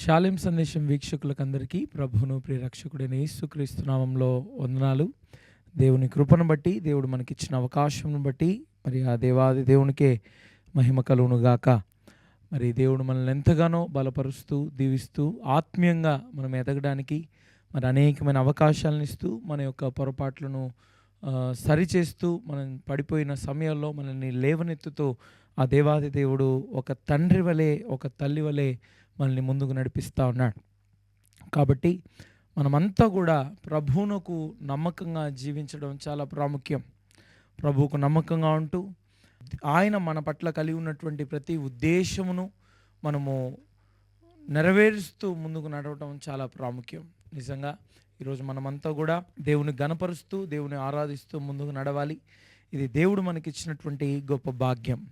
శాలిం సందేశం వీక్షకులకందరికీ ప్రభును ప్రియరక్షకుడైన యేసుక్రీస్తునామంలో వందనాలు. దేవుని కృపను బట్టి దేవుడు మనకిచ్చిన అవకాశంను బట్టి మరి ఆ దేవాది దేవునికే మహిమ కలుగును గాక. మరి దేవుడు మనల్ని ఎంతగానో బలపరుస్తూ దీవిస్తూ ఆత్మీయంగా మనం ఎదగడానికి మరి అనేకమైన అవకాశాలను ఇస్తూ మన యొక్క పొరపాట్లను సరిచేస్తూ మనం పడిపోయిన సమయంలో మనల్ని లేవనెత్తుతూ ఆ దేవాది దేవుడు ఒక తండ్రి వలె ఒక తల్లి వలె మనల్ని ముందుకు నడిపిస్తూ ఉన్నాడు. కాబట్టి మనమంతా కూడా ప్రభువునకు నమ్మకంగా జీవించడం చాలా ప్రాముఖ్యం. ప్రభువుకు నమ్మకంగా ఉంటూ ఆయన మన పట్ల కలిగి ఉన్నటువంటి ప్రతి ఉద్దేశమును మనము నెరవేరుస్తూ ముందుకు నడవటం చాలా ప్రాముఖ్యం. నిజంగా ఈరోజు మనమంతా కూడా దేవుని గనపరుస్తూ దేవుని ఆరాధిస్తూ ముందుకు నడవాలి. ఇది దేవుడు మనకిచ్చినటువంటి గొప్ప భాగ్యం.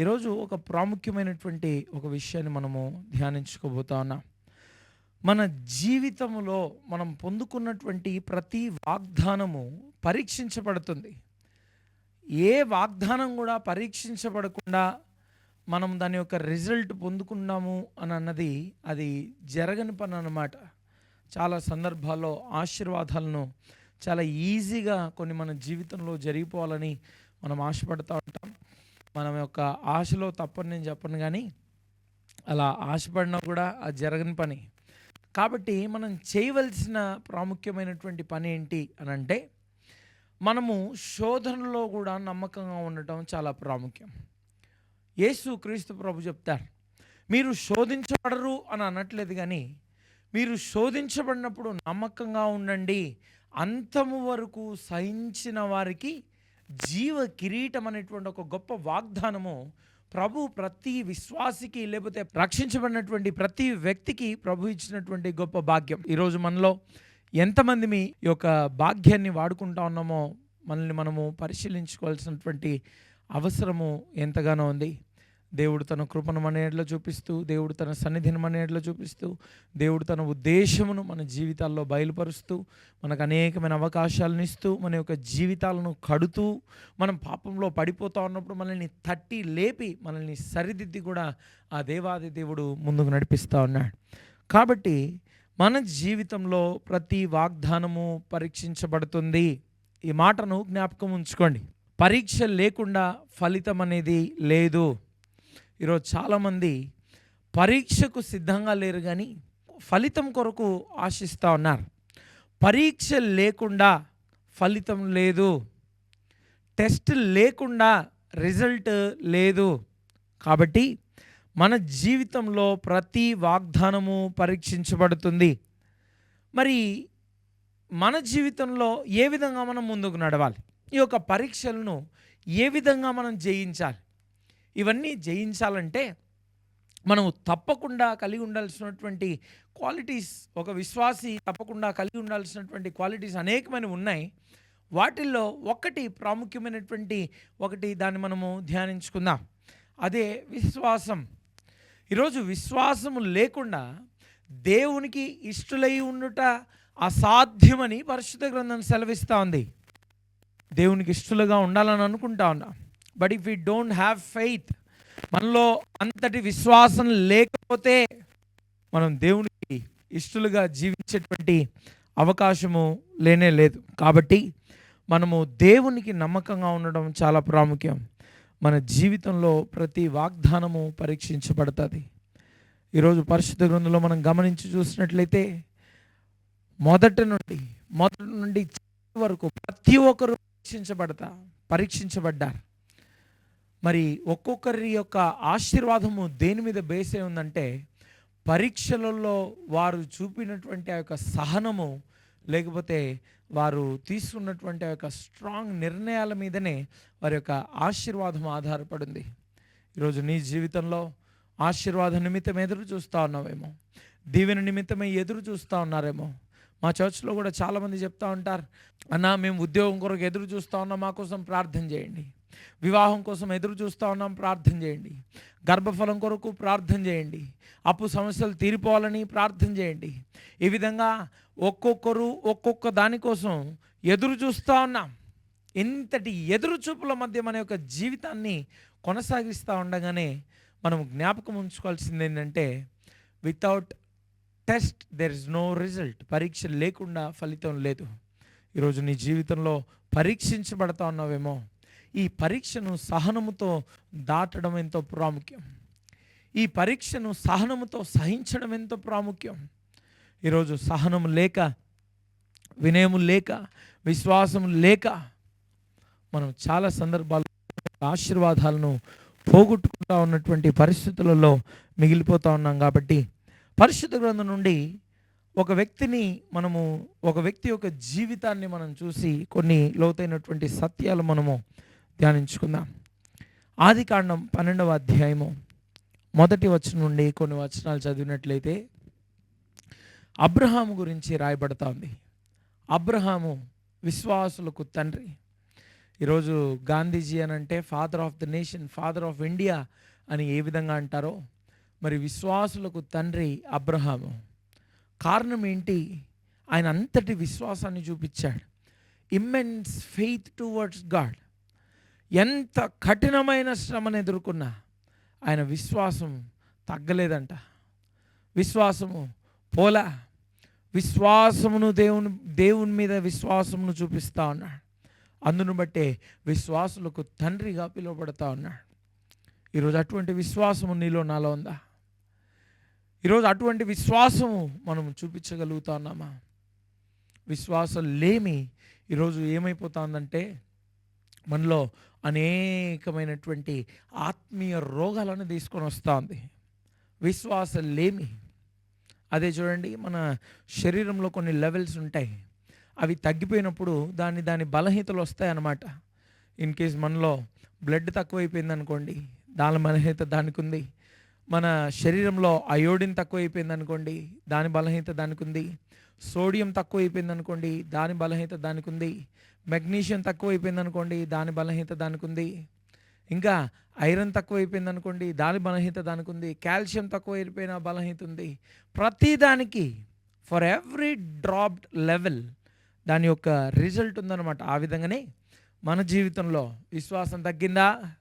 ఈరోజు ఒక ప్రాముఖ్యమైనటువంటి ఒక విషయాన్ని మనము ధ్యానించుకోబోతా ఉన్నాం. మన జీవితంలో మనం పొందుకున్నటువంటి ప్రతి వాగ్దానము పరీక్షించబడుతుంది. ఏ వాగ్దానం కూడా పరీక్షించబడకుండా మనం దాని యొక్క రిజల్ట్ పొందుకున్నాము అని అన్నది అది జరగని పని అన్నమాట. చాలా సందర్భాల్లో ఆశీర్వాదాలను చాలా ఈజీగా కొన్ని మన జీవితంలో జరిగిపోవాలని మనం ఆశపడుతూ ఉంటాం. మనం యొక్క ఆశలో తప్పని నేను చెప్పను కానీ అలా ఆశపడినా కూడా అది జరగని పని. కాబట్టి మనం చేయవలసిన ప్రాముఖ్యమైనటువంటి పని ఏంటి అని అంటే మనము శోధనలో కూడా నమ్మకంగా ఉండటం చాలా ప్రాముఖ్యం. యేసు క్రీస్తు ప్రభు చెప్తారు మీరు శోధించబడరు అని అనట్లేదు కానీ మీరు శోధించబడినప్పుడు నమ్మకంగా ఉండండి. అంతము వరకు సహించిన వారికి జీవ కిరీటం అనేటువంటి ఒక గొప్ప వాగ్దానము ప్రభు ప్రతి విశ్వాసికి లేకపోతే రక్షించబడినటువంటి ప్రతి వ్యక్తికి ప్రభు ఇచ్చినటువంటి గొప్ప భాగ్యం. ఈరోజు మనలో ఎంతమంది మీ ఈ యొక్క భాగ్యాన్ని వాడుకుంటా ఉన్నామో మనల్ని మనము పరిశీలించుకోవాల్సినటువంటి అవసరము ఎంతగానో ఉంది. దేవుడు తన కృపను మన ఏడలో చూపిస్తూ దేవుడు తన సన్నిధిని మన ఏడలో చూపిస్తూ దేవుడు తన ఉద్దేశమును మన జీవితాల్లో బయలుపరుస్తూ మనకు అనేకమైన అవకాశాలను ఇస్తూ మన యొక్క జీవితాలను కడుతూ మనం పాపంలో పడిపోతా ఉన్నప్పుడు మనల్ని తట్టి లేపి మనల్ని సరిదిద్ది కూడా ఆ దేవాది దేవుడు ముందుకు నడిపిస్తూ ఉన్నాడు. కాబట్టి మన జీవితంలో ప్రతి వాగ్దానము పరీక్షించబడుతుంది. ఈ మాటను జ్ఞాపకం ఉంచుకోండి. పరీక్ష లేకుండా ఫలితం అనేది లేదు. ఈరోజు చాలామంది పరీక్షకు సిద్ధంగా లేరు కానీ ఫలితం కొరకు ఆశిస్తూ ఉన్నారు. పరీక్ష లేకుండా ఫలితం లేదు. టెస్ట్ లేకుండా రిజల్ట్ లేదు. కాబట్టి మన జీవితంలో ప్రతి వాగ్దానము పరీక్షించబడుతుంది. మరి మన జీవితంలో ఏ విధంగా మనం ముందుకు నడవాలి? ఈ యొక్క పరీక్షలను ఏ విధంగా మనం జయించాలి? ఇవన్నీ జయించాలంటే మనం తప్పకుండా కలిగి ఉండాల్సినటువంటి క్వాలిటీస్ ఒక విశ్వాసి తప్పకుండా కలిగి ఉండాల్సినటువంటి క్వాలిటీస్ అనేకమైన ఉన్నాయి. వాటిల్లో ఒకటి ప్రాముఖ్యమైనటువంటి ఒకటి దాన్ని మనము ధ్యానించుకుందాం. అదే విశ్వాసం. ఈరోజు విశ్వాసము లేకుండా దేవునికి ఇష్టలై ఉండుట అసాధ్యమని పరిశుద్ధ గ్రంథం సెలవిస్తూ ఉంది. దేవునికి ఇష్టలుగా ఉండాలని అనుకుంటా ఉన్నా. But if you don't have faith మనలో అంతటి విశ్వాసం లేకపోతే మనం దేవునికి ఇష్టలుగా జీవించేటువంటి అవకాశము లేనే లేదు. కాబట్టి మనము దేవునికి నమ్మకంగా ఉండడం చాలా ప్రాముఖ్యం. మన జీవితంలో ప్రతి వాగ్దానము పరీక్షించబడుతుంది. ఈరోజు పరిశుద్ధ గ్రంథంలో మనం గమనించి చూసినట్లయితే మొదటి నుండి మొదటి నుండి వరకు ప్రతి ఒక్కరు పరీక్షించబడతా పరీక్షించబడ్డారు. మరి ఒక్కొక్కరి యొక్క ఆశీర్వాదము దేని మీద బేస్ అయి ఉందంటే పరీక్షలలో వారు చూపినటువంటి ఆ యొక్క సహనము లేకపోతే వారు తీసుకున్నటువంటి ఆ యొక్క స్ట్రాంగ్ నిర్ణయాల మీదనే వారి యొక్క ఆశీర్వాదం ఆధారపడింది. ఈరోజు నీ జీవితంలో ఆశీర్వాద నిమిత్తం ఎదురు చూస్తూ ఉన్నావేమో దీవెన నిమిత్తమే ఎదురు చూస్తూ ఉన్నారేమో. మా చర్చ్లో కూడా చాలామంది చెప్తా ఉంటారు అన్నా మేము ఉద్యోగం కొరకు ఎదురు చూస్తూ ఉన్నాం మా కోసం ప్రార్థన చేయండి. వివాహం కోసం ఎదురు చూస్తూ ఉన్నాం ప్రార్థన చేయండి. గర్భఫలం కొరకు ప్రార్థన చేయండి. అప్పు సమస్యలు తీరిపోవాలని ప్రార్థన చేయండి. ఈ విధంగా ఒక్కొక్కరు ఒక్కొక్క దానికోసం ఎదురు చూస్తూ ఉన్నాం. ఇంతటి ఎదురు చూపుల మధ్య మన యొక్క జీవితాన్ని కొనసాగిస్తూ ఉండగానే మనం జ్ఞాపకం ఉంచుకోవాల్సింది ఏంటంటే without test there is no result పరీక్ష లేకుండా ఫలితం లేదు. ఈరోజు నీ జీవితంలో పరీక్షించబడతా ఉన్నావేమో ఈ పరీక్షను సహనముతో దాటడం ఎంతో ప్రాముఖ్యం. ఈ పరీక్షను సహనముతో సహించడం ఎంతో ప్రాముఖ్యం. ఈరోజు సహనము లేక వినయము లేక విశ్వాసం లేక మనం చాలా సందర్భాలు ఆశీర్వాదాలను పోగొట్టుకుంటా ఉన్నటువంటి పరిస్థితులలో మిగిలిపోతూ ఉన్నాం కాబట్టి పరిశుద్ధ గ్రంథం నుండి ఒక వ్యక్తిని మనము ఒక వ్యక్తి యొక్క జీవితాన్ని మనం చూసి కొన్ని లోతైనటువంటి సత్యాలు మనము ధ్యానించుకుందాం. ఆది కాండం పన్నెండవ అధ్యాయము. మొదటి వచనం నుండి కొన్ని వచనాలు చదివినట్లయితే అబ్రహాము గురించి రాయబడతా ఉంది. అబ్రహాము విశ్వాసులకు తండ్రి. ఈరోజు గాంధీజీ అని అంటే father of the nation father of India అని ఏ విధంగా అంటారో మరి విశ్వాసులకు తండ్రి అబ్రహాము. కారణం ఏంటి? ఆయన అంతటి విశ్వాసాన్ని చూపించాడు. ఇమ్మెన్స్ ఫెయిత్ టువర్డ్స్ గాడ్ ఎంత కఠినమైన శ్రమను ఎదుర్కొన్నా ఆయన విశ్వాసం తగ్గలేదంట. విశ్వాసము పోలా. విశ్వాసమును దేవుని దేవుని మీద విశ్వాసమును చూపిస్తా ఉన్నాడు. అందును బట్టే విశ్వాసులకు తండ్రిగా పిలువబడతా ఉన్నాడు. ఈరోజు అటువంటి విశ్వాసము నీలో నాలో ఉందా? ఈరోజు అటువంటి విశ్వాసము మనం చూపించగలుగుతా ఉన్నామా? విశ్వాసం లేమి ఈరోజు ఏమైపోతుందంటే మనలో అనేకమైనటువంటి ఆత్మీయ రోగాలను తీసుకొని వస్తుంది. విశ్వాసం లేమి. అదే చూడండి మన శరీరంలో కొన్ని లెవెల్స్ ఉంటాయి. అవి తగ్గిపోయినప్పుడు దాని దాని బలహీతలు వస్తాయి అన్నమాట ఇన్ కేస్ మనలో బ్లడ్ తక్కువైపోయింది అనుకోండి దాని బలహీత దానికి ఉంది మన శరీరంలో అయోడిన్ తక్కువైపోయింది అనుకోండి దాని బలహీత దానికి ఉంది సోడియం తక్కువైపోయింది అనుకోండి దాని బలహీనత దానికి ఉంది మెగ్నీషియం తక్కువైపోయింది అనుకోండి దాని బలహీనత దానికి ఉంది ఇంకా ఐరన్ తక్కువైపోయింది అనుకోండి దాని బలహీనత దానికి ఉంది కాల్షియం తక్కువ అయిపోయిన బలహీనత ఉంది ప్రతి దానికి ఫర్ ఎవ్రీ డ్రాప్డ్ లెవెల్ దాని యొక్క రిజల్ట్ ఉందన్నమాట. ఆ విధంగానే మన జీవితంలో విశ్వాసం తగ్గిందా?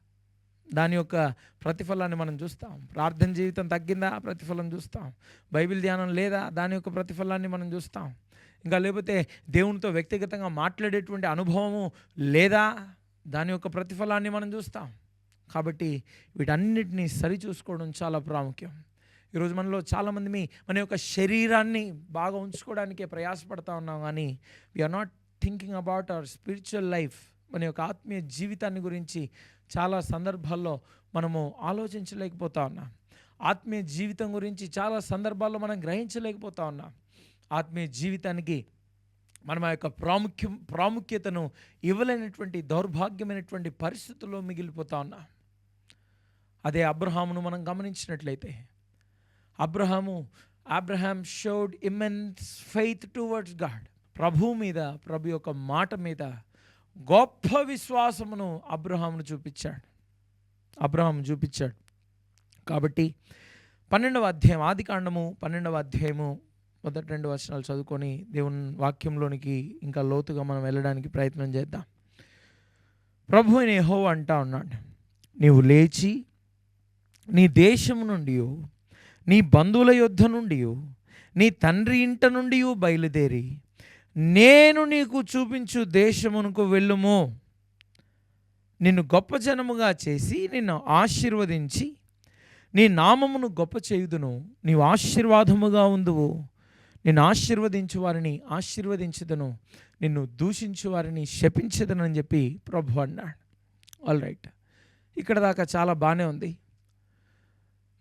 దాని యొక్క ప్రతిఫలాన్ని మనం చూస్తాం. ప్రార్థన జీవితం తగ్గిందా? ప్రతిఫలం చూస్తాం. బైబిల్ ధ్యానం లేదా? దాని యొక్క ప్రతిఫలాన్ని మనం చూస్తాం. ఇంకా లేకపోతే దేవునితో వ్యక్తిగతంగా మాట్లాడేటువంటి అనుభవము లేదా? దాని యొక్క ప్రతిఫలాన్ని మనం చూస్తాం. కాబట్టి వీటన్నిటిని సరిచూసుకోవడం చాలా ప్రాముఖ్యం. ఈరోజు మనలో చాలామంది మీ మన యొక్క శరీరాన్ని బాగా ఉంచుకోవడానికే ప్రయాసపడతా ఉన్నాం కానీ we are not thinking about our spiritual life మన యొక్క ఆత్మీయ జీవితాన్ని గురించి చాలా సందర్భాల్లో మనము ఆలోచించలేకపోతా ఉన్నాం. ఆత్మీయ జీవితం గురించి చాలా సందర్భాల్లో మనం గ్రహించలేకపోతా ఉన్నాం. ఆత్మీయ జీవితానికి మనం ఆ యొక్క ప్రాముఖ్యం ప్రాముఖ్యతను ఇవ్వలేనటువంటి దౌర్భాగ్యమైనటువంటి పరిస్థితుల్లో మిగిలిపోతా ఉన్నాం. అదే అబ్రహామును మనం గమనించినట్లయితే Abraham Abraham showed immense faith towards God. ప్రభు మీద ప్రభు యొక్క మాట మీద గొప్ప విశ్వాసమును అబ్రహామును చూపించాడు. అబ్రహాం చూపించాడు. కాబట్టి పన్నెండవ అధ్యాయం ఆది కాండము పన్నెండవ అధ్యాయము మొదటి రెండు వచనాలు చదువుకొని దేవుని వాక్యంలోనికి ఇంకా లోతుగా మనం వెళ్ళడానికి ప్రయత్నం చేద్దాం. ప్రభు నేహో అంటా ఉన్నాడు నీవు లేచి నీ దేశము నుండి నీ బంధువుల యుద్ధ నుండి నీ తండ్రి ఇంట నుండి బయలుదేరి నేను నీకు చూపించు దేశమునకు వెళ్ళుము. నిన్ను గొప్ప జనముగా చేసి నిన్ను ఆశీర్వదించి నీ నామమును గొప్ప చేయుదును. నీవు ఆశీర్వాదముగా ఉందువు. నిన్ను ఆశీర్వదించు వారిని ఆశీర్వదించదును. నిన్ను దూషించు వారిని శపించదనని చెప్పి ప్రభు అన్నాడు. ఆల్ రైట్ ఇక్కడ దాకా చాలా బాగానే ఉంది.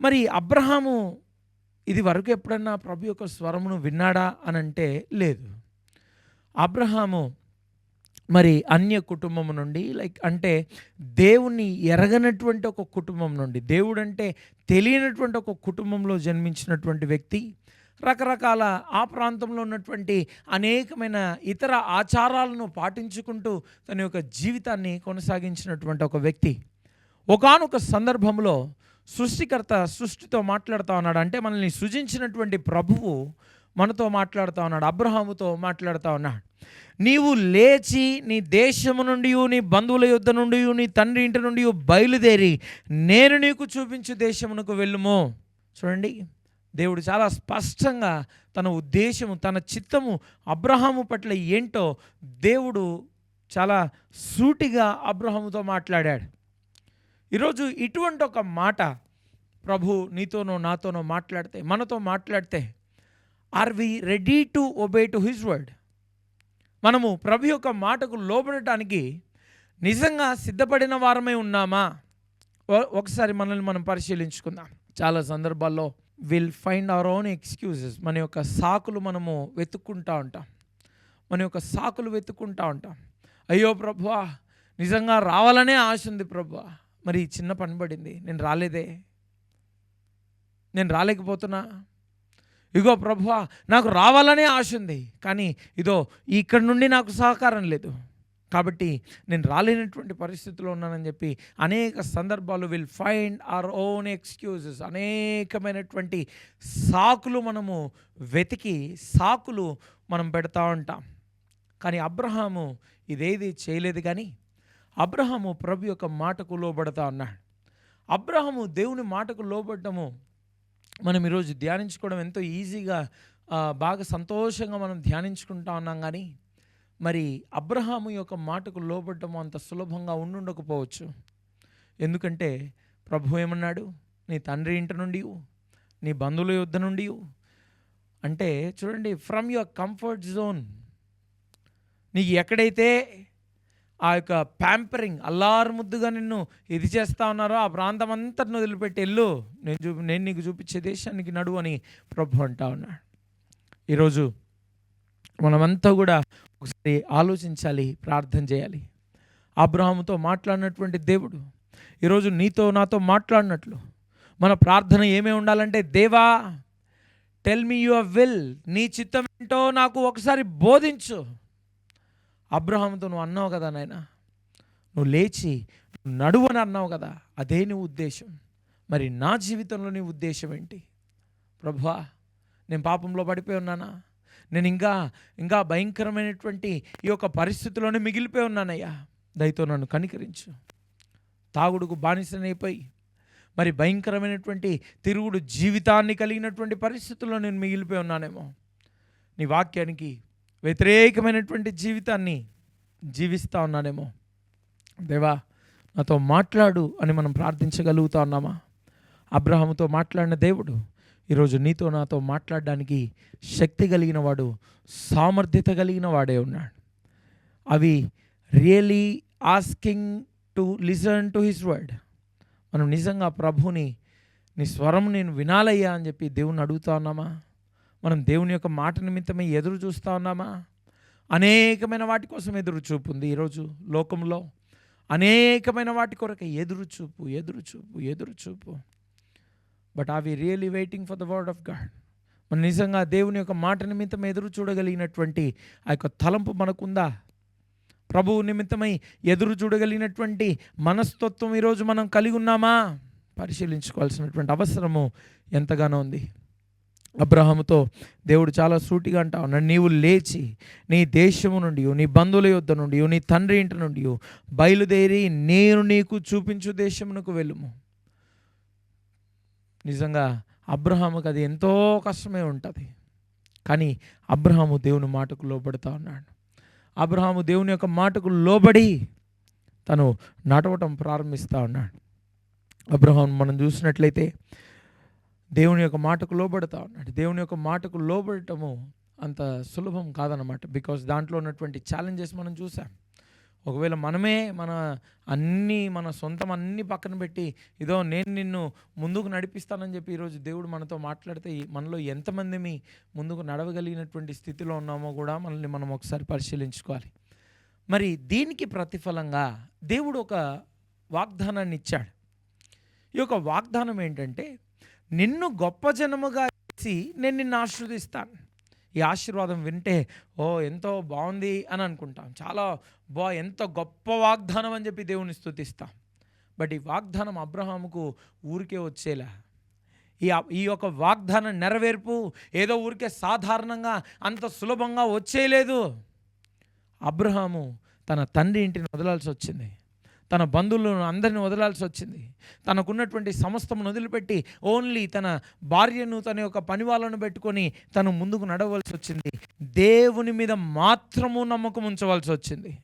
మరి అబ్రహాము ఇది వరకు ఎప్పుడన్నా ప్రభు యొక్క స్వరమును విన్నాడా అనంటే లేదు. అబ్రహాము మరి అన్య కుటుంబం నుండి లైక్ అంటే దేవుణ్ణి ఎరగనటువంటి ఒక కుటుంబం నుండి దేవుడు అంటే తెలియనటువంటి ఒక కుటుంబంలో జన్మించినటువంటి వ్యక్తి రకరకాల ఆ ప్రాంతంలో ఉన్నటువంటి అనేకమైన ఇతర ఆచారాలను పాటించుకుంటూ తన యొక్క జీవితాన్ని కొనసాగించినటువంటి ఒక వ్యక్తి. ఒకానొక సందర్భంలో సృష్టికర్త సృష్టితో మాట్లాడుతూ ఉన్నాడు. అంటే మనల్ని సృజించినటువంటి ప్రభువు మనతో మాట్లాడుతూ ఉన్నాడు అబ్రహాముతో మాట్లాడుతూ ఉన్నాడు. నీవు లేచి నీ దేశము నుండి నీ బంధువుల యుద్ధ నుండి నీ తండ్రి ఇంటి నుండి బయలుదేరి నేను నీకు చూపించు దేశమునకు వెళ్ళుము. చూడండి దేవుడు చాలా స్పష్టంగా తన ఉద్దేశము తన చిత్తము అబ్రహాము పట్ల ఏంటో దేవుడు చాలా సూటిగా అబ్రహాముతో మాట్లాడాడు. ఈరోజు ఇటువంటి ఒక మాట ప్రభు నీతోనో నాతోనో మాట్లాడితే మనతో మాట్లాడితే are we ready to obey to his word? మనము ప్రభు యొక్క మాటకు లోబడటానికి నిజంగా సిద్ధపడిన వారమే ఉన్నామా? ఒకసారి మనల్ని మనం పరిశీలించుకుందాం. చాలా సందర్భాల్లో will find our own excuses మన యొక్క సాకులు మనము వెతుక్కుంటా ఉంటాం. మన యొక్క సాకులు వెతుక్కుంటా ఉంటాం. అయ్యో ప్రభువా నిజంగా రావాలనే ఆశ ఉంది ప్రభువా మరి చిన్న పని పడింది. నేను రాలేదే. నేను రాలేకపోతున్నా. ఇగో ప్రభువా నాకు రావాలనే ఆశ ఉంది కానీ ఇదో ఇక్కడ నుండి నాకు సహకారం లేదు. కాబట్టి నేను రాలేనటువంటి పరిస్థితిలో ఉన్నానని చెప్పి అనేక సందర్భాలు will find our own excuses అనేకమైనటువంటి సాకులు మనము వెతికి సాకులు మనం పెడతా ఉంటాం. కానీ అబ్రహాము ఇదేది చేయలేదు కానీ అబ్రహాము ప్రభు యొక్క మాటకు లోబడతా ఉన్నాడు. అబ్రహాము దేవుని మాటకు లోబడ్డము మనం ఈరోజు ధ్యానించుకోవడం ఎంతో ఈజీగా బాగా సంతోషంగా మనం ధ్యానించుకుంటా ఉన్నాం కానీ మరి అబ్రహాము యొక్క మాటకు లోబడ్డం అంత సులభంగా ఉండుండకపోవచ్చు. ఎందుకంటే ప్రభు ఏమన్నాడు? నీ తండ్రి ఇంటి నుండి నీ బంధువుల యుద్ధ నుండి అంటే చూడండి ఫ్రమ్ యువర్ కంఫర్ట్ జోన్ నీకు ఎక్కడైతే ఆ యొక్క ప్యాంపరింగ్ అల్లారుముద్దుగా నిన్ను ఇది చేస్తా ఉన్నారో ఆ ప్రాంతం అంతా వదిలిపెట్టి వెళ్ళు. నేను చూపి నేను నీకు చూపించే దేశానికి నడువు అని ప్రభు అంటా ఉన్నాడు. ఈరోజు మనమంతా కూడా ఒకసారి ఆలోచించాలి ప్రార్థన చేయాలి. అబ్రహాముతో మాట్లాడినటువంటి దేవుడు ఈరోజు నీతో నాతో మాట్లాడినట్లు మన ప్రార్థన ఏమేమి ఉండాలంటే దేవా టెల్ మీ యువర్ విల్ నీ చిత్తం ఏంటో నాకు ఒకసారి బోధించు. అబ్రహాంతో నువ్వు అన్నావు కదా నాయన? నువ్వు లేచి నడువు అని అన్నావు కదా? అదే నీ ఉద్దేశం. మరి నా జీవితంలో నీ ఉద్దేశం ఏంటి? ప్రభువా నేను పాపంలో పడిపోయి ఉన్నానా? నేను ఇంకా ఇంకా భయంకరమైనటువంటి ఈ యొక్క పరిస్థితిలోనే మిగిలిపోయి ఉన్నానయ్యా. దయతో నన్ను కనికరించు. తాగుడుకు బానిసనైపోయి మరి భయంకరమైనటువంటి తిరుగుడు జీవితాన్ని కలిగినటువంటి పరిస్థితుల్లో నేను మిగిలిపోయి ఉన్నానేమో. నీ వాక్యానికి వ్యతిరేకమైనటువంటి జీవితాన్ని జీవిస్తూ ఉన్నానేమో. దేవా నాతో మాట్లాడు అని మనం ప్రార్థించగలుగుతా ఉన్నామా? అబ్రహాముతో మాట్లాడిన దేవుడు ఈరోజు నీతో నాతో మాట్లాడడానికి శక్తి కలిగిన వాడు సామర్థ్యత కలిగిన వాడే ఉన్నాడు. అవి really asking to listen to his word. మనం నిజంగా ప్రభుని నీ స్వరం నేను వినాలయ్యా అని చెప్పి దేవుణ్ణి అడుగుతా ఉన్నామా? మనం దేవుని యొక్క మాట నిమిత్తమే ఎదురు చూస్తూ ఉన్నామా? అనేకమైన వాటి కోసం ఎదురు చూపు ఉంది ఈరోజు లోకంలో. అనేకమైన వాటి కొరకు ఎదురు చూపు ఎదురు చూపు ఎదురు చూపు. But are we really waiting for the word of God మన నిజంగా దేవుని యొక్క మాట నిమిత్తం ఎదురు చూడగలిగినటువంటి ఆ యొక్క తలంపు మనకుందా? ప్రభువు నిమిత్తమై ఎదురు చూడగలిగినటువంటి మనస్తత్వం ఈరోజు మనం కలిగి ఉన్నామా? పరిశీలించుకోవాల్సినటువంటి అవసరము ఎంతగానో ఉంది. అబ్రహాముతో దేవుడు చాలా సూటిగా అంటా ఉన్నాడు నీవు లేచి నీ దేశము నుండి నీ బంధువుల యొద్ద నుండి నీ తండ్రి ఇంటి నుండి బయలుదేరి నేను నీకు చూపించు దేశమునకు వెళ్ళుము. నిజంగా అబ్రహాముకు అది ఎంతో కష్టమే ఉంటుంది. కానీ అబ్రహాము దేవుని మాటకు లోబడుతూ ఉన్నాడు. అబ్రహాము దేవుని యొక్క మాటకు లోబడి తను నడవటం ప్రారంభిస్తూ ఉన్నాడు. అబ్రహాం మనం చూసినట్లయితే దేవుని యొక్క మాటకు లోబడతా ఉన్నాడు. దేవుని యొక్క మాటకు లోబడటము అంత సులభం కాదనమాట బికాస్ దాంట్లో ఉన్నటువంటి ఛాలెంజెస్ మనం చూసాం. ఒకవేళ మనమే మన అన్నీ మన సొంతం అన్నీ పక్కన పెట్టి ఇదో నేను నిన్ను ముందుకు నడిపిస్తానని చెప్పి ఈరోజు దేవుడు మనతో మాట్లాడితే మనలో ఎంతమంది మీ ముందుకు నడవగలిగినటువంటి స్థితిలో ఉన్నామో కూడా మనల్ని మనం ఒకసారి పరిశీలించుకోవాలి. మరి దీనికి ప్రతిఫలంగా దేవుడు ఒక వాగ్దానాన్ని ఇచ్చాడు. ఈ యొక్క వాగ్దానం ఏంటంటే నిన్ను గొప్ప జనముగా చేసి నేను నిన్ను ఆశీర్వదిస్తాను. ఈ ఆశీర్వాదం వింటే ఓ ఎంతో బాగుంది అని అనుకుంటాం. చాలా బా ఎంత గొప్ప వాగ్దానం అని చెప్పి దేవుని స్థుతిస్తాం. బట్ ఈ వాగ్దానం అబ్రహాముకు ఊరికే వచ్చేలా. ఈ ఈ యొక్క వాగ్దానం నెరవేర్పు ఏదో ఊరికే సాధారణంగా అంత సులభంగా వచ్చేయలేదు అబ్రహాము తన తండ్రి ఇంటిని వదలాల్సి వచ్చింది. తన బంధువులను అందరిని వదలాల్సి వచ్చింది. తనకున్నటువంటి సమస్తమును వదిలిపెట్టి ఓన్లీ తన భార్యను తన యొక్క పని వాళ్ళను పెట్టుకొని తను ముందుకు నడవలసి వచ్చింది. దేవుని మీద మాత్రము నమ్మకం ఉంచవలసి వచ్చింది.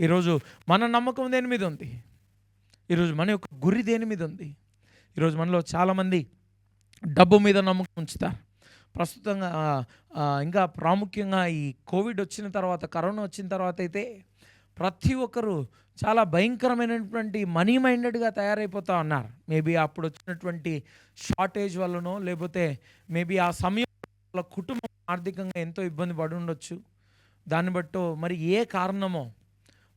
ఈరోజు మన నమ్మకం దేని మీద ఉంది? ఈరోజు మన యొక్క గురి దేని మీద ఉంది? ఈరోజు మనలో చాలామంది డబ్బు మీద నమ్మకం ఉంచుతారు. ప్రస్తుతంగా ఇంకా ప్రాముఖ్యంగా ఈ కోవిడ్ వచ్చిన తర్వాత కరోనా వచ్చిన తర్వాత అయితే ప్రతి ఒక్కరూ చాలా భయంకరమైనటువంటి మనీ మైండెడ్గా తయారైపోతా ఉన్నారు. మేబీ అప్పుడు వచ్చినటువంటి షార్టేజ్ వల్లనో లేకపోతే మేబీ ఆ సమయం వాళ్ళ కుటుంబం ఆర్థికంగా ఎంతో ఇబ్బంది పడి ఉండొచ్చు. దాన్ని బట్టో మరి ఏ కారణమో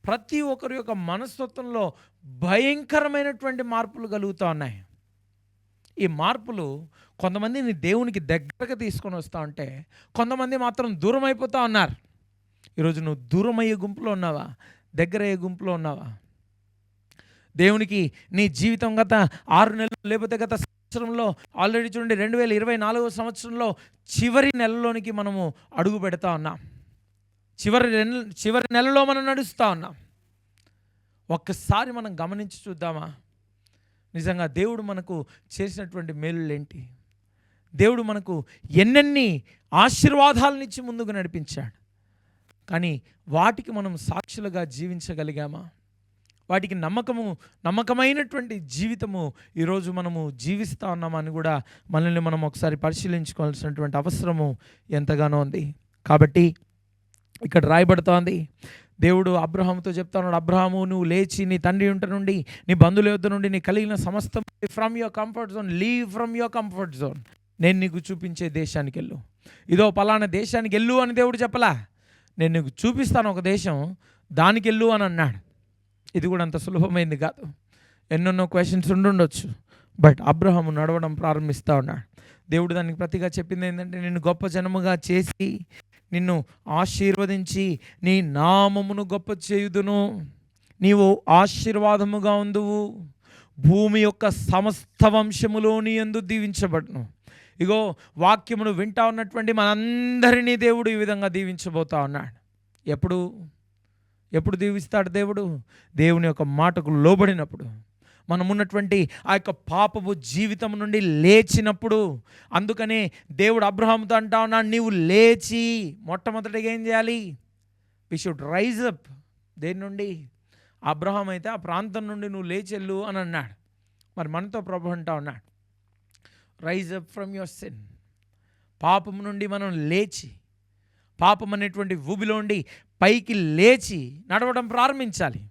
ప్రతి ఒక్కరి యొక్క మనస్తత్వంలో భయంకరమైనటువంటి మార్పులు కలుగుతూ ఉన్నాయి. ఈ మార్పులు కొంతమందిని దేవునికి దగ్గరగా తీసుకొని వస్తూ ఉంటే కొంతమంది మాత్రం దూరం అయిపోతూ ఉన్నారు. ఈరోజు నువ్వు దూరమయ్యే గుంపులో ఉన్నావా? దగ్గర అయ్యే గుంపులో ఉన్నావా? దేవునికి నీ జీవితం గత ఆరు నెలలు లేకపోతే గత సంవత్సరంలో ఆల్రెడీ చూడండి రెండు వేల ఇరవై నాలుగో సంవత్సరంలో చివరి నెలలోనికి మనము అడుగు పెడతా ఉన్నాం. చివరి నెల చివరి నెలలో మనం నడుస్తూ ఉన్నాం. ఒక్కసారి మనం గమనించి చూద్దామా? నిజంగా దేవుడు మనకు చేసినటువంటి మేలులు ఏంటి దేవుడు మనకు ఎన్నెన్ని ఆశీర్వాదాలనిచ్చి ముందుకు నడిపించాడు? కానీ వాటికి మనం సాక్షులుగా జీవించగలిగామా? వాటికి నమ్మకము నమ్మకమైనటువంటి జీవితము ఈరోజు మనము జీవిస్తూ ఉన్నామని కూడా మనల్ని మనం ఒకసారి పరిశీలించుకోవాల్సినటువంటి అవసరము ఎంతగానో ఉంది. కాబట్టి ఇక్కడ రాయబడుతోంది దేవుడు అబ్రహాముతో చెప్తాను అబ్రహాము నువ్వు లేచి నీ తండ్రి ఇంట నుండి నీ బంధువుల యొద్ద నుండి నీ కలిగిన సమస్తం from your comfort zone leave from your comfort zone నేను నీకు చూపించే దేశానికి వెళ్ళు ఇదో పలానా దేశానికి వెళ్ళు అని దేవుడు చెప్పలా? నేను నీకు చూపిస్తాను ఒక దేశం దానికి వెళ్ళు అని అన్నాడు. ఇది కూడా అంత సులభమైంది కాదు. ఎన్నెన్నో క్వశ్చన్స్ ఉండుండొచ్చు. బట్ అబ్రహం నడవడం ప్రారంభిస్తూ ఉన్నాడు. దేవుడు దానికి ప్రతిగా చెప్పింది ఏంటంటే నిన్ను గొప్ప జనముగా చేసి నిన్ను ఆశీర్వదించి నీ నామమును గొప్ప చేయుదును. నీవు ఆశీర్వాదముగా ఉందువు. భూమి యొక్క సమస్త వంశములోని ఎందు దీవించబడును. ఇగో వాక్యమును వింటా ఉన్నటువంటి మనందరినీ దేవుడు ఈ విధంగా దీవించబోతా ఉన్నాడు. ఎప్పుడు? ఎప్పుడు దీవిస్తాడు దేవుడు? దేవుని యొక్క మాటకు లోబడినప్పుడు. మనం ఉన్నటువంటి ఆ యొక్క పాపపు జీవితం నుండి లేచినప్పుడు. అందుకనే దేవుడు అబ్రహాంతో అంటా ఉన్నాడు నీవు లేచి మొట్టమొదటిగా ఏం చేయాలి? వి షుడ్ రైజ్ అప్ దేని నుండి? అబ్రహాం అయితే ఆ ప్రాంతం నుండి నువ్వు లేచెళ్ళు అని అన్నాడు. మరి మనతో ప్రభు అంటా ఉన్నాడు. Rise up from your sin పాపం నుండి మనం లేచి పాపం అనేటువంటి ఊబిలో ఉండి పైకి లేచి నడవడం ప్రారంభించాలి.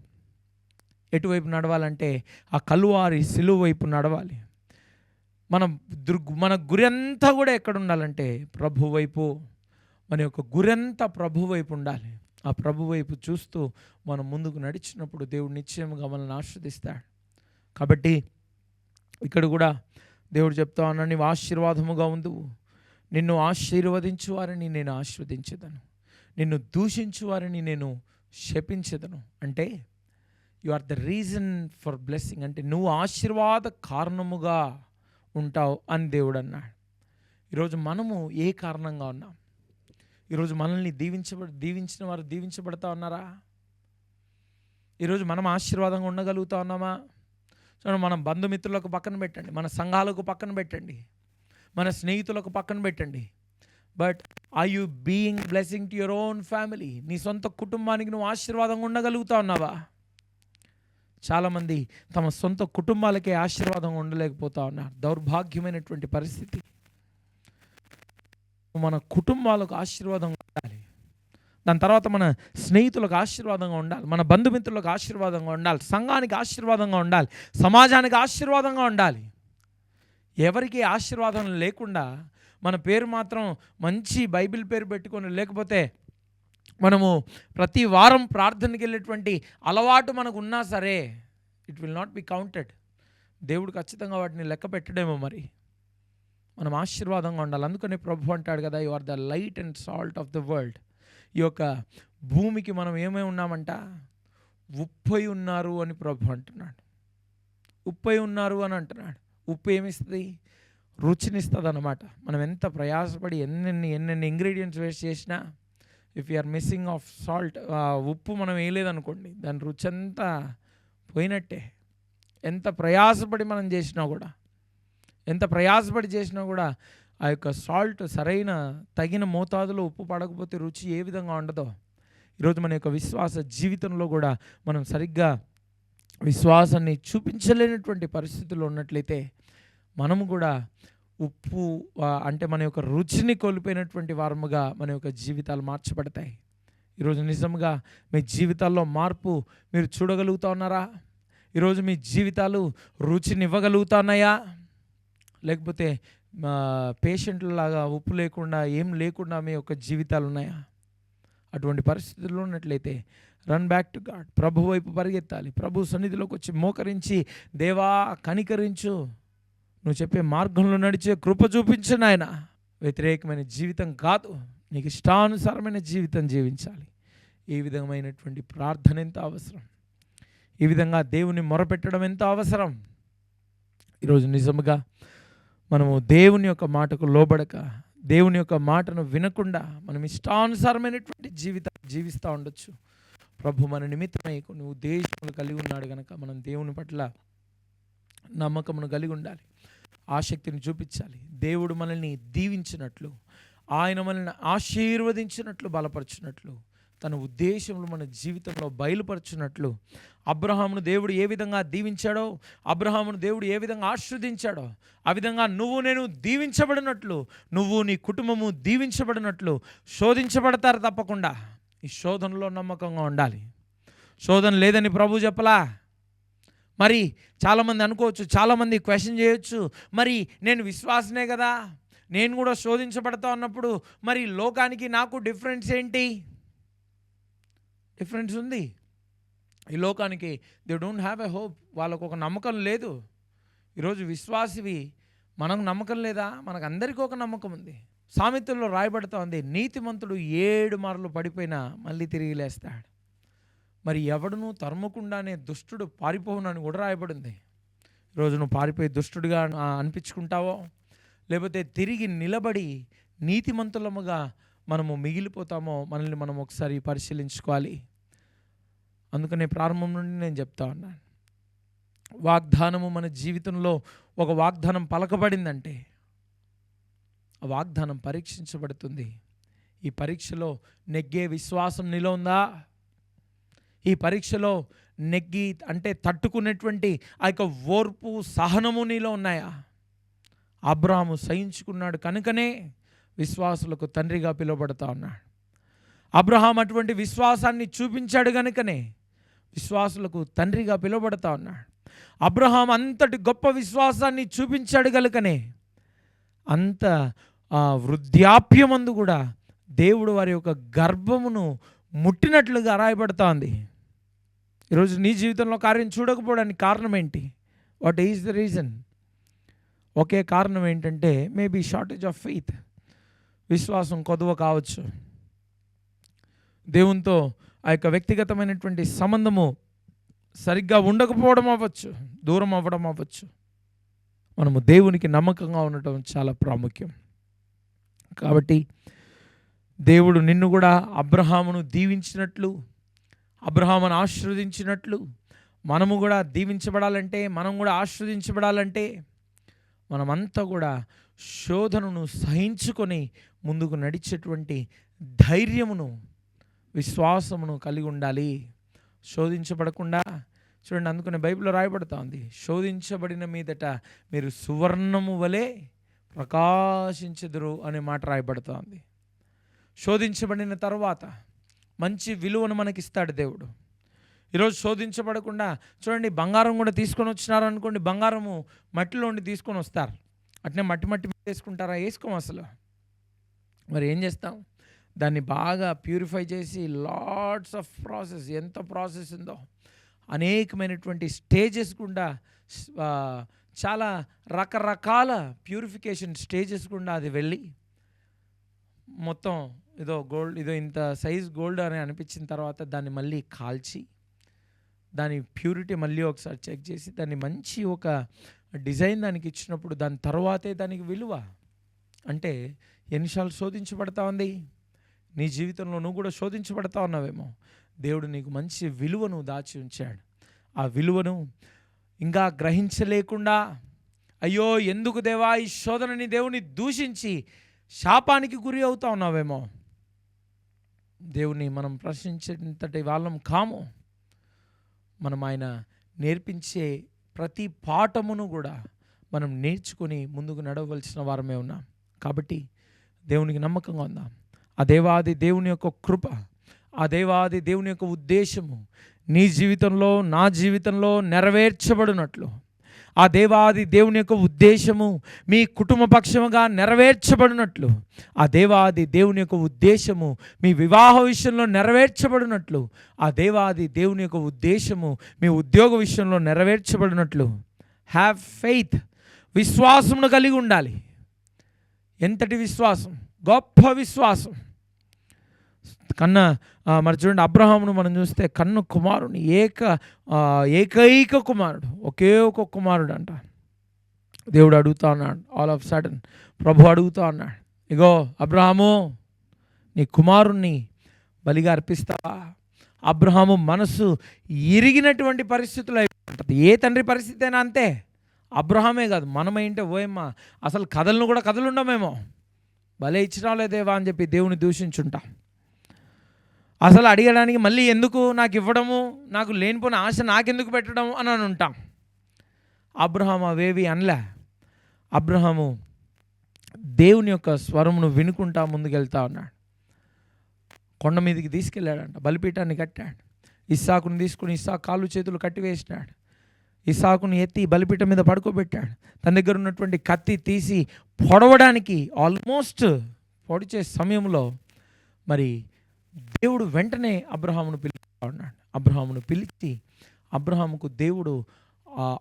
ఎటువైపు నడవాలంటే ఆ కలువారి సిలువ వైపు నడవాలి. మనం దుర్గు మన గురి అంతా కూడా ఎక్కడ ఉండాలంటే ప్రభు వైపు మన యొక్క గురి అంతా ప్రభు వైపు ఉండాలి. ఆ ప్రభు వైపు చూస్తూ మనం ముందుకు నడిచినప్పుడు దేవుడు నిశ్చయంగా మనల్ని ఆస్వాదిస్తాడు కాబట్టి ఇక్కడ కూడా దేవుడు చెప్తా ఉన్నా నీవు ఆశీర్వాదముగా ఉండు నిన్ను ఆశీర్వదించు వారిని నేను ఆశీర్వదించదను. నిన్ను దూషించు వారిని నేను శపించదను. అంటే you are the reason for blessing. అంటే నువ్వు ఆశీర్వాద కారణముగా ఉంటావు అని దేవుడు అన్నాడు. ఈరోజు మనము ఏ కారణంగా ఉన్నాం? ఈరోజు మనల్ని దీవించబడి దీవించిన వారు దీవించబడతా ఉన్నారా? ఈరోజు మనం ఆశీర్వాదంగా ఉండగలుగుతా ఉన్నామా? చూడండి మనం బంధుమిత్రులకు పక్కన పెట్టండి మన సంఘాలకు పక్కన పెట్టండి మన స్నేహితులకు పక్కన పెట్టండి. But I you being blessing to your own family నీ సొంత కుటుంబానికి నువ్వు ఆశీర్వాదంగా ఉండగలుగుతా ఉన్నావా? చాలామంది తమ సొంత కుటుంబాలకే ఆశీర్వాదం ఉండలేకపోతా ఉన్నారు. దౌర్భాగ్యమైనటువంటి పరిస్థితి. మన కుటుంబాలకు ఆశీర్వాదం ఉండాలి. దాని తర్వాత మన స్నేహితులకు ఆశీర్వాదంగా ఉండాలి మన బంధుమిత్రులకు ఆశీర్వాదంగా ఉండాలి సంఘానికి ఆశీర్వాదంగా ఉండాలి సమాజానికి ఆశీర్వాదంగా ఉండాలి. ఎవరికి ఆశీర్వాదం లేకుండా మన పేరు మాత్రం మంచి బైబిల్ పేరు పెట్టుకొని లేకపోతే మనము ప్రతి వారం ప్రార్థనకి వెళ్ళేటువంటి అలవాటు మనకు ఉన్నా సరే it will not be counted దేవుడు ఖచ్చితంగా వాటిని లెక్క పెట్టడేమో మరి. మనం ఆశీర్వాదంగా ఉండాలి. అందుకని ప్రభు అంటాడు కదా you are the light and salt of the world ఈ యొక్క భూమికి మనం ఏమై ఉన్నామంట? ఉప్పై ఉన్నారు అని ప్రభు అంటున్నాడు. ఉప్పై ఉన్నారు అని అంటున్నాడు. ఉప్పు ఏమిస్తుంది? రుచినిస్తుంది అనమాట మనం ఎంత ప్రయాసపడి ఎన్నెన్ని ఎన్నెన్ని ఇంగ్రీడియంట్స్ వేస్ట్ చేసినా if are missing of salt ఉప్పు మనం వేయలేదనుకోండి దాని రుచి అంతా పోయినట్టే. ఎంత ప్రయాసపడి మనం చేసినా కూడా ఎంత ప్రయాసపడి చేసినా కూడా ఆ యొక్క సాల్ట్ సరైన తగిన మోతాదులో ఉప్పు పడకపోతే రుచి ఏ విధంగా ఉండదో ఈరోజు మన యొక్క విశ్వాస జీవితంలో కూడా మనం సరిగ్గా విశ్వాసాన్ని చూపించలేనటువంటి పరిస్థితుల్లో ఉన్నట్లయితే మనము కూడా ఉప్పు అంటే మన యొక్క రుచిని కోల్పోయినటువంటి వారముగా మన యొక్క జీవితాలు మార్చబడతాయి. ఈరోజు నిజంగా మీ జీవితాల్లో మార్పు మీరు చూడగలుగుతా ఉన్నారా? ఈరోజు మీ జీవితాలు రుచినివ్వగలుగుతున్నాయా? లేకపోతే పేషెంట్లలాగా ఉప్పు లేకుండా ఏం లేకుండా మీ యొక్క జీవితాలు ఉన్నాయా అటువంటి పరిస్థితుల్లో ఉన్నట్లయితే రన్ బ్యాక్ టు గాడ్ ప్రభు వైపు పరిగెత్తాలి. ప్రభు సన్నిధిలోకి వచ్చి మోకరించి దేవా కనికరించు. నువ్వు చెప్పే మార్గంలో నడిచే కృప చూపించు నాయన. వ్యతిరేకమైన జీవితం కాదు. నీకు ఇష్టానుసారమైన జీవితం జీవించాలి. ఈ విధమైనటువంటి ప్రార్థన ఎంత అవసరం? ఈ విధంగా దేవుని మొరపెట్టడం ఎంత అవసరం? ఈరోజు నిజముగా మనము దేవుని యొక్క మాటకు లోబడక దేవుని యొక్క మాటను వినకుండా మనం ఇష్టానుసారమైనటువంటి జీవితం జీవిస్తూ ఉండొచ్చు. ప్రభు మన నిమిత్తమై కొన్ని ఉద్దేశములు కలిగి ఉన్నాడు కనుక మనం దేవుని పట్ల నమ్మకమును కలిగి ఉండాలి. ఆసక్తిని చూపించాలి. దేవుడు మనల్ని దీవించినట్లు ఆయన మనల్ని ఆశీర్వదించినట్లు బలపరిచినట్లు తన ఉద్దేశంలో మన జీవితంలో బయలుపరచున్నట్లు అబ్రహామును దేవుడు ఏ విధంగా దీవించాడో అబ్రహామును దేవుడు ఏ విధంగా ఆశీర్వదించాడో ఆ విధంగా నువ్వు నేను దీవించబడినట్లు నువ్వు నీ కుటుంబము దీవించబడినట్లు శోధించబడతారు తప్పకుండా. ఈ శోధనలో నమ్మకంగా ఉండాలి. శోధన లేదని ప్రభు చెప్పలా? మరి చాలామంది అనుకోవచ్చు చాలామంది క్వశ్చన్ చేయొచ్చు మరి నేను విశ్వాసనే కదా? నేను కూడా శోధించబడతా ఉన్నప్పుడు మరి లోకానికి నాకు డిఫరెన్స్ ఏంటి? డిఫరెన్స్ ఉంది. ఈ లోకానికి they don't have a hope వాళ్ళకు ఒక నమ్మకం లేదు. ఈరోజు విశ్వాసివి మనకు నమ్మకం లేదా? మనకు అందరికీ ఒక నమ్మకం ఉంది. సామెతల్లో రాయబడుతూ ఉంది నీతిమంతుడు ఏడు మార్లు పడిపోయినా మళ్ళీ తిరిగి లేస్తాడు. మరి ఎవడును తరుముకుండానే దుష్టుడు పారిపోవునని కూడా రాయబడింది. ఈరోజు నువ్వు పారిపోయి దుష్టుడిగా అనిపించుకుంటావో? లేకపోతే తిరిగి నిలబడి నీతిమంతులముగా మనము మిగిలిపోతామో మనల్ని మనం ఒకసారి పరిశీలించుకోవాలి. అందుకనే ప్రారంభం నుండి నేను చెప్తా ఉన్నాను వాగ్దానము మన జీవితంలో ఒక వాగ్దానం పలకబడిందంటే ఆ వాగ్దానం పరీక్షించబడుతుంది. ఈ పరీక్షలో నెగ్గే విశ్వాసం నీలో ఉందా? ఈ పరీక్షలో నెగ్గి అంటే తట్టుకునేటువంటి ఆ యొక్క ఓర్పు సహనము నీలో ఉన్నాయా? అబ్రాము సహించుకున్నాడు కనుకనే విశ్వాసులకు తండ్రిగా పిలువబడతా ఉన్నాడు. అబ్రహాం అటువంటి విశ్వాసాన్ని చూపించాడు కనుకనే విశ్వాసులకు తండ్రిగా పిలువబడతా ఉన్నాడు. అబ్రహాం అంతటి గొప్ప విశ్వాసాన్ని చూపించాడు కనుకనే అంత వృద్ధాప్యమందు కూడా దేవుడు వారి యొక్క గర్భమును ముట్టినట్లుగా రాయబడతా ఉంది. ఈరోజు నీ జీవితంలో కార్యం చూడకపోవడానికి కారణం ఏంటి? వాట్ ఈజ్ ద రీజన్ ఒకే కారణం ఏంటంటే మేబీ షార్టేజ్ ఆఫ్ ఫెయిత్ విశ్వాసం కొదువ కావచ్చు. దేవునితో ఆ యొక్క వ్యక్తిగతమైనటువంటి సంబంధము సరిగ్గా ఉండకపోవడం అవ్వచ్చు దూరం అవ్వడం అవ్వచ్చు. మనము దేవునికి నమ్మకంగా ఉండటం చాలా ప్రాముఖ్యం. కాబట్టి దేవుడు నిన్ను కూడా అబ్రహామును దీవించినట్లు అబ్రహామును ఆశీర్వదించినట్లు మనము కూడా దీవించబడాలంటే మనం కూడా ఆశీర్వదించబడాలంటే మనమంతా కూడా శోధనను సహించుకొని ముందుకు నడిచేటువంటి ధైర్యమును విశ్వాసమును కలిగి ఉండాలి. శోధించబడకుండా చూడండి అందుకనే బైబిల్లో రాయబడుతూ ఉంది శోధించబడిన మీదట మీరు సువర్ణము వలె ప్రకాశించదురు అనే మాట రాయబడుతోంది శోధించబడిన తర్వాత మంచి విలువను మనకి ఇస్తాడు దేవుడు. ఈరోజు శోధించబడకుండా చూడండి బంగారం కూడా తీసుకొని వచ్చినారు అనుకోండి బంగారము మట్టిలో ఉండి తీసుకొని వస్తారు. అట్నే మట్టి మట్టి వేసుకుంటారా? వేసుకోము అసలు. మరి ఏం చేస్తాం? దాన్ని బాగా ప్యూరిఫై చేసి లాట్స్ ఆఫ్ ప్రాసెస్ ఎంత ప్రాసెస్ ఉందో అనేకమైనటువంటి స్టేజెస్ గుండా చాలా రకరకాల ప్యూరిఫికేషన్ స్టేజెస్ గుండా అది వెళ్ళి మొత్తం ఇదో గోల్డ్ ఇదో ఇంత సైజ్ గోల్డ్ అని అనిపించిన తర్వాత దాన్ని మళ్ళీ కాల్చి దాని ప్యూరిటీ మళ్ళీ ఒకసారి చెక్ చేసి దాన్ని మంచి ఒక డిజైన్ దానికి ఇచ్చినప్పుడు దాని తర్వాతే దానికి విలువ. అంటే ఎన్నిసార్లు శోధించబడతా ఉంది? నీ జీవితంలో నువ్వు కూడా శోధించబడతా ఉన్నావేమో? దేవుడు నీకు మంచి విలువను దాచి ఉంచాడు. ఆ విలువను ఇంకా గ్రహించలేకుండా అయ్యో ఎందుకు దేవా ఈ శోధనని దేవుని దూషించి శాపానికి గురి అవుతా ఉన్నావేమో? దేవుని మనం ప్రశ్నించేంతటి వాళ్ళం కాము. మనం ఆయన నేర్పించే ప్రతి పాఠమును కూడా మనం నేర్చుకొని ముందుకు నడవలసిన వారమే ఉన్నాం. కాబట్టి దేవునికి నమ్మకంగా ఉందాం. ఆ దేవాది దేవుని యొక్క కృప ఆ దేవాది దేవుని యొక్క ఉద్దేశము నీ జీవితంలో నా జీవితంలో నెరవేర్చబడినట్లు. ఆ దేవాది దేవుని యొక్క ఉద్దేశము మీ కుటుంబ పక్షముగా నెరవేర్చబడినట్లు. ఆ దేవాది దేవుని యొక్క ఉద్దేశము మీ వివాహ విషయంలో నెరవేర్చబడినట్లు. ఆ దేవాది దేవుని యొక్క ఉద్దేశము మీ ఉద్యోగ విషయంలో నెరవేర్చబడినట్లు. హ్యావ్ ఫెయిత్ విశ్వాసమును కలిగి ఉండాలి. ఎంతటి విశ్వాసం? గొప్ప విశ్వాసం. కన్న మరి చూడండి అబ్రహామును మనం చూస్తే కన్ను కుమారుని ఏక ఏకైక కుమారుడు ఒకే ఒక కుమారుడు అంట దేవుడు అడుగుతా ఉన్నాడు ఆల్ ఆఫ్ సడన్ ప్రభు అడుగుతా ఉన్నాడు ఇగో అబ్రహాము నీ కుమారుణ్ణి బలిగా అర్పిస్తావా? అబ్రహాము మనసు ఇరిగినటువంటి పరిస్థితులు అయిపోతుంది ఏ తండ్రి పరిస్థితి అయినా అంతే. అబ్రహామే కాదు మనమేంటే ఓయమ్మా అసలు కథలను కూడా కథలు ఉండమేమో భలే ఇచ్చినా లేదేవా అని చెప్పి దేవుని దూషించుంటాం. అసలు అడిగడానికి మళ్ళీ ఎందుకు నాకు ఇవ్వడము నాకు లేనిపోయిన ఆశ నాకెందుకు పెట్టడం అని అని ఉంటాం. అబ్రహాం అవేవి అనలే. అబ్రహాము దేవుని యొక్క స్వరమును వినుకుంటా ముందుకెళ్తా ఉన్నాడు. కొండ మీదకి తీసుకెళ్ళాడంట బలిపీఠాన్ని కట్టాడు. ఇస్సాకుని తీసుకుని ఇస్సా కాళ్ళు చేతులు కట్టి ఇసాకును ఎత్తి బలిపీఠం మీద పడుకోబెట్టాడు. తన దగ్గర ఉన్నటువంటి కత్తి తీసి పొడవడానికి ఆల్మోస్ట్ పొడిచే సమయంలో మరి దేవుడు వెంటనే అబ్రహామును పిలుస్తా అబ్రహామును పిలిచి అబ్రహాముకు దేవుడు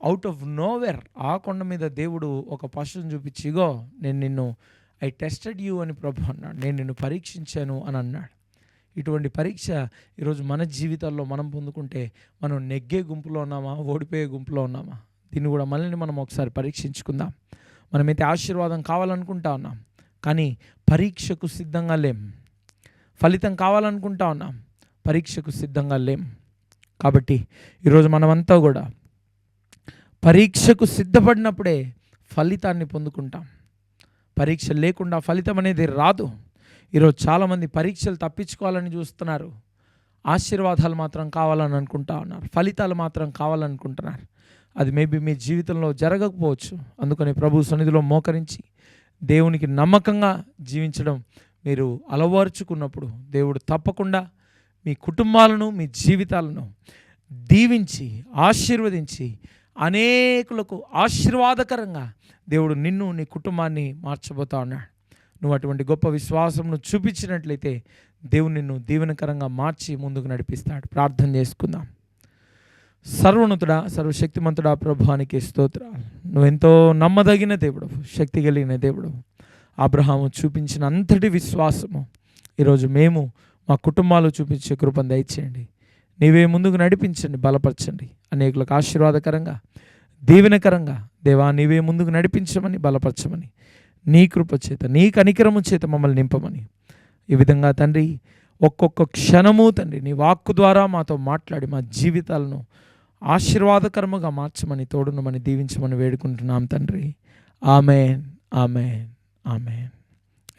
అవుట్ ఆఫ్ నోవెర్ ఆ కొండ మీద దేవుడు ఒక పశువుని చూపించిగో నేను నిన్ను ఐ టెస్టెడ్ యూ అని ప్రభు అన్నాడు. నేను నిన్ను పరీక్షించాను అని అన్నాడు. ఇటువంటి పరీక్ష ఈరోజు మన జీవితాల్లో మనం పొందుకుంటే మనం నెగ్గే గుంపులో ఉన్నామా ఓడిపోయే గుంపులో ఉన్నామా? దీన్ని కూడా మనల్ని మనం ఒకసారి పరీక్షించుకుందాం. మనమైతే ఆశీర్వాదం కావాలనుకుంటా ఉన్నాం. కానీ పరీక్షకు సిద్ధంగా లేం. ఫలితం కావాలనుకుంటా ఉన్నాం. పరీక్షకు సిద్ధంగా లేం. కాబట్టి ఈరోజు మనమంతా కూడా పరీక్షకు సిద్ధపడినప్పుడే ఫలితాన్ని పొందుకుంటాం. పరీక్ష లేకుండా ఫలితం అనేది రాదు. ఈరోజు చాలామంది పరీక్షలు తప్పించుకోవాలని చూస్తున్నారు. ఆశీర్వాదాలు మాత్రం కావాలని అనుకుంటా ఉన్నారు. ఫలితాలు మాత్రం కావాలనుకుంటున్నారు అది మేబీ మీ జీవితంలో జరగకపోవచ్చు. అందుకని ప్రభు సన్నిధిలో మోకరించి దేవునికి నమ్మకంగా జీవించడం మీరు అలవర్చుకున్నప్పుడు దేవుడు తప్పకుండా మీ కుటుంబాలను మీ జీవితాలను దీవించి ఆశీర్వదించి అనేకులకు ఆశీర్వాదకరంగా దేవుడు నిన్ను నీ కుటుంబాన్ని మార్చబోతా ఉన్నాడు. నువ్వు అటువంటి గొప్ప విశ్వాసంను చూపించినట్లయితే దేవుడు నిన్ను దీవెనకరంగా మార్చి ముందుకు నడిపిస్తాడు. ప్రార్థన చేసుకుందాం. సర్వోన్నతుడా సర్వశక్తిమంతుడా ప్రభానికి నువ్వు నువ్వెంతో నమ్మదగిన దేవుడు శక్తి కలిగిన దేవుడు. అబ్రహాము చూపించిన అంతటి విశ్వాసము. ఈరోజు మేము మా కుటుంబాలు చూపించే కృపను దయచేయండి. నీవే ముందుకు నడిపించండి బలపరచండి. అనేకులకు ఆశీర్వాదకరంగా దీవెనకరంగా దేవా నీవే ముందుకు నడిపించమని బలపరచమని. నీ కృప చేత నీ కనికరము చేత మమ్మల్ని నింపమని. ఈ విధంగా తండ్రి ఒక్కొక్క క్షణము తండ్రి నీ వాక్కు ద్వారా మాతో మాట్లాడి మా జీవితాలను ఆశీర్వాదకరముగా మార్చమని తోడునమని దీవించమని వేడుకుంటున్నాం తండ్రి. Amen amen amen.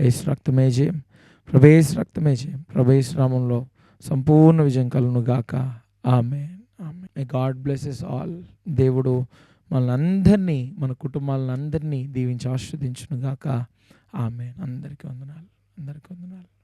ఏసు రక్తమే జయం. ప్రభేశ్ రక్తమే జయం. ప్రభేశ్ రామంలో సంపూర్ణ విజయం కలును గాక ఆమె ఆమె గాడ్ బ్లెసెస్ ఆల్. దేవుడు మనల్ని అందరినీ మన కుటుంబాలను అందరినీ దీవించి ఆస్వాదించునుగాక ఆమె అందరికీ వందనాలు. అందరికీ వందనాలు.